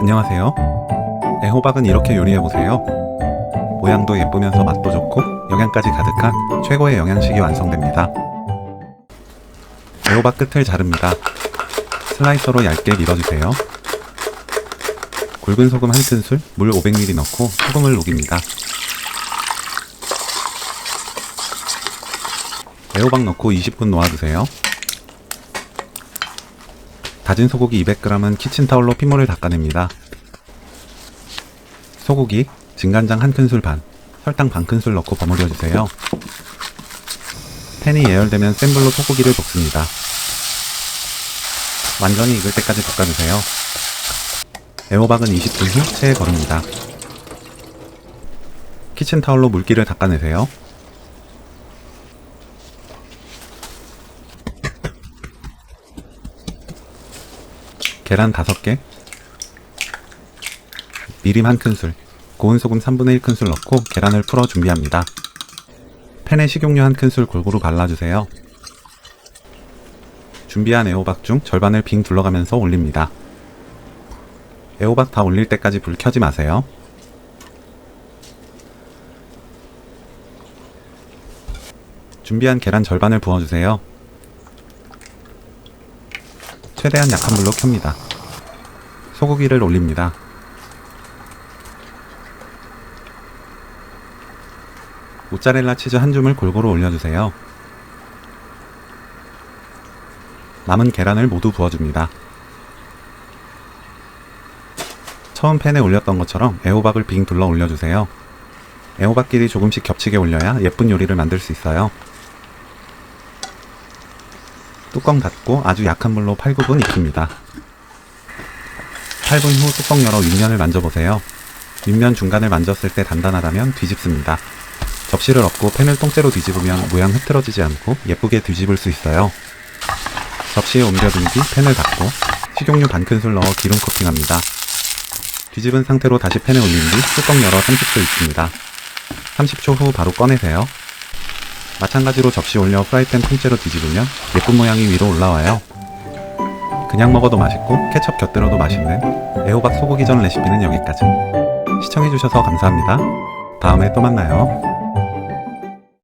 안녕하세요. 애호박은 이렇게 요리해보세요. 모양도 예쁘면서 맛도 좋고 영양까지 가득한 최고의 영양식이 완성됩니다. 애호박 끝을 자릅니다. 슬라이서로 얇게 밀어주세요. 굵은 소금 한 큰술, 물 500ml 넣고 소금을 녹입니다. 애호박 넣고 20분 놓아주세요. 다진 소고기 200g은 키친타올로 핏물을 닦아냅니다. 소고기, 진간장 한 큰술 반, 설탕 반 큰술 넣고 버무려 주세요. 팬이 예열되면 센 불로 소고기를 볶습니다. 완전히 익을 때까지 볶아주세요. 애호박은 20분 후 체에 거릅니다. 키친타올로 물기를 닦아내세요. 계란 5개, 미림 한 큰술, 고운 소금 3분의 1 큰술 넣고 계란을 풀어 준비합니다. 팬에 식용유 한 큰술 골고루 발라주세요. 준비한 애호박 중 절반을 빙 둘러가면서 올립니다. 애호박 다 올릴 때까지 불 켜지 마세요. 준비한 계란 절반을 부어주세요. 최대한 약한 불로 켭니다. 소고기를 올립니다. 모짜렐라 치즈 한 줌을 골고루 올려주세요. 남은 계란을 모두 부어줍니다. 처음 팬에 올렸던 것처럼 애호박을 빙 둘러 올려주세요. 애호박끼리 조금씩 겹치게 올려야 예쁜 요리를 만들 수 있어요. 뚜껑 닫고 아주 약한 불로 8, 9분 익힙니다. 8분 후 뚜껑 열어 윗면을 만져보세요. 윗면 중간을 만졌을 때 단단하다면 뒤집습니다. 접시를 엎고 팬을 통째로 뒤집으면 모양 흐트러지지 않고 예쁘게 뒤집을 수 있어요. 접시에 옮겨둔 뒤 팬을 닫고 식용유 반 큰술 넣어 기름 코팅합니다. 뒤집은 상태로 다시 팬에 올린 뒤 뚜껑 열어 30초 익힙니다. 30초 후 바로 꺼내세요. 마찬가지로 접시 올려 프라이팬 통째로 뒤집으면 예쁜 모양이 위로 올라와요. 그냥 먹어도 맛있고 케첩 곁들여도 맛있는 애호박 소고기전 레시피는 여기까지. 시청해주셔서 감사합니다. 다음에 또 만나요.